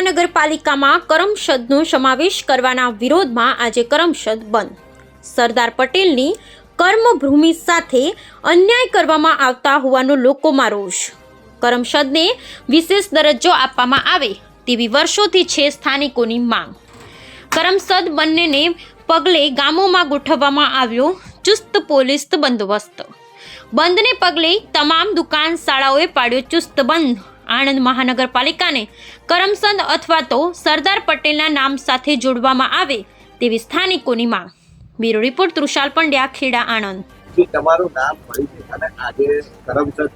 મહાનગરપાલિકામાં કરમસદનો સમાવેશ કરવાના વિરોધમાં આજે કરમસદ બંધ. સરદાર પટેલની કર્મભૂમિ સાથે અન્યાય કરવામાં આવતા હોવાનો લોકોમાં રોષ. કરમસદને વિશેષ દરજ્જો આપવામાં આવે તેવી વર્ષોથી છે સ્થાનિકોની માંગ. કરમસદ બંનેને પગલે ગામોમાં ગોઠવવામાં આવ્યો ચુસ્ત પોલીસ બંદોબસ્ત. બંધને પગલે તમામ દુકાન શાળાઓએ પાડ્યો ચુસ્ત બંધ. આણંદ મહાનગરપાલિકાને કરમસંદ અથવા તો સરદાર પટેલના નામ સાથે જોડવામાં આવે તેવી સ્થાનિકોની માંગ. Bureau report Trushal Pandya Kheda Anand. જી, તમારું નામ અને આજે કરમસદ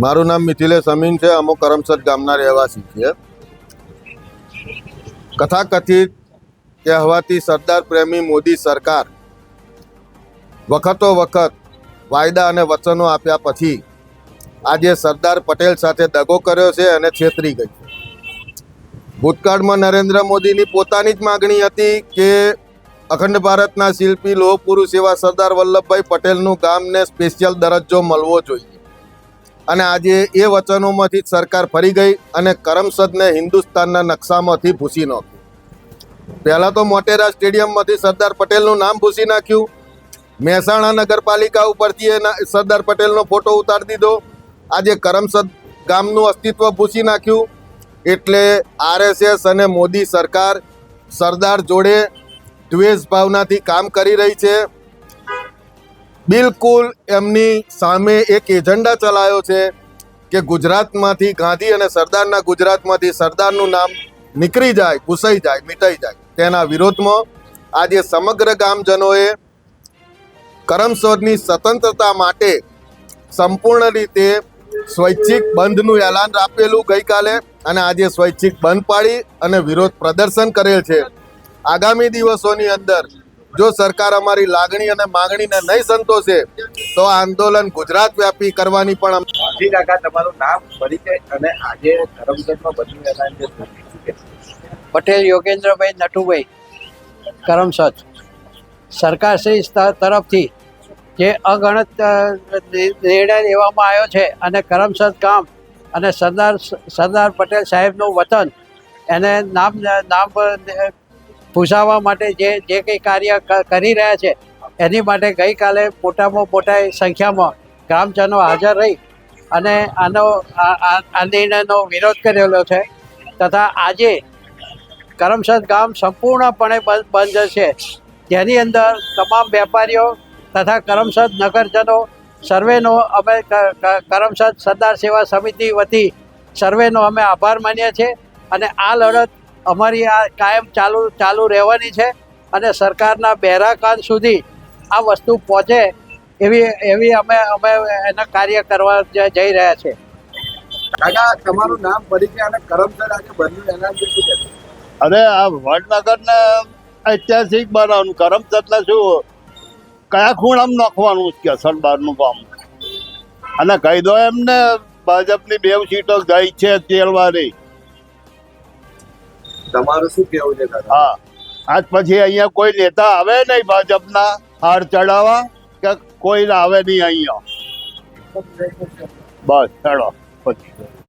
મારું નામ મિથિલેશ અમીન છે. અમુક કરમસદ ગામના રહેવાસી છીએ. કથાકથિત કહેવાતી સરદાર પ્રેમી મોદી સરકાર વખતો વખત વાયદા અને વચનો આપ્યા પછી આજે સરદાર પટેલ સાથે દગો કર્યો છે અને છેતરી ગઈ છે. ભૂતકાળમાં નરેન્દ્ર મોદીની પોતાની જ માગણી હતી કે અખંડ ભારતના શિલ્પી લોહ પુરુષ એવા સરદાર વલ્લભભાઈ પટેલનું ગામને સ્પેશિયલ દરજ્જો મળવો જોઈએ. અને આજે એ વચનોમાંથી જ સરકાર ફરી ગઈ અને કરમસદને હિન્દુસ્તાનના નકશામાંથી ભૂસી નાખ્યું. પહેલાં તો મોટેરા સ્ટેડિયમમાંથી સરદાર પટેલનું નામ ભૂસી નાખ્યું. મહેસાણા નગરપાલિકા ઉપરથી એ સરદાર પટેલનો ફોટો ઉતારી દીધો. આજે કરમસદ ગામનું અસ્તિત્વ ભૂસી નાખ્યું. એટલે આરએસએસ અને મોદી સરકાર સરદાર જોડે દ્વેષ ભાવનાથી કામ કરી રહી છે. બિલકુલ એમની સામે એક એજન્ડા ચલાયો છે કે ગુજરાતમાંથી ગાંધી અને સરદારના ગુજરાતમાંથી સરદારનું નામ નીકળી જાય, ઘૂસાઈ જાય, મીટાઈ જાય. તેના વિરોધમાં આજે સમગ્ર ગામજનોએ કરમસદની સ્વતંત્રતા માટે સંપૂર્ણ રીતે સ્વૈચ્છિક બંધનું એલાન આપેલું ગઈકાલે અને આજે સ્વૈચ્છિક બંધ પાડી અને વિરોધ પ્રદર્શન કરેલ છે. આગામી દિવસોની અંદર જો સરકાર અમારી લાગણી અને માંગણીને નહીં સંતોષે તો આંદોલન ગુજરાત વ્યાપી કરવાની પણ અમ- જી કાકા તમારું નામ પરિચય અને આજે કરમસદમાં છે. પટેલ યોગેન્દ્રભાઈ નટુભાઈ કરમસદ. સરકારશ્રી તરફથી જે અગણિત નિર્ણય લેવામાં આવ્યો છે અને કરમસદ ગામ અને સરદાર સરદાર પટેલ સાહેબનું વતન એને નામ નામ ભૂસાવવા માટે જે જે કંઈ કાર્ય કરી રહ્યા છે, એની માટે ગઈકાલે મોટામાં મોટા સંખ્યામાં ગ્રામજનો હાજર રહી અને આનો, આ નિર્ણયનો વિરોધ કરેલો છે તથા આજે કરમસદ ગામ સંપૂર્ણપણે બંધ છે. જેની અંદર તમામ વેપારીઓ તથા કરમસદ નગરજનો સર્વેનો અમે કરમસદ સરદાર સેવા સમિતિ વતી સર્વેનો અમે આભાર માનીએ છીએ અને આ લડત અમારી આ કાયમ ચાલુ ચાલુ રહેવાની છે અને સરકારના બહેરા કાન સુધી આ વસ્તુ પહોંચે એવી એવી અમે અમે એના કાર્ય કરવા જઈ રહ્યા છે કાકા તમારું નામ પરિચય અને કરમસદ આજે બન્યું એના અરે આ વડનગર ને ઐતિહાસિક બનાવવાનું. કરમસદ ને શું કયા ખૂણામાં નાખવાનું કે સરદારનું કામ? અને કહી દો એમને ભાજપની બે સીટો ગઈ છે તેલવારી. તમારું શું કેવું છે હા. આજ પછી અહીંયા કોઈ નેતા આવે નહીં ભાજપના હાર ચડાવવા કે કોઈ આવે નહીં અહીંયા? બસ ચડો. પછી.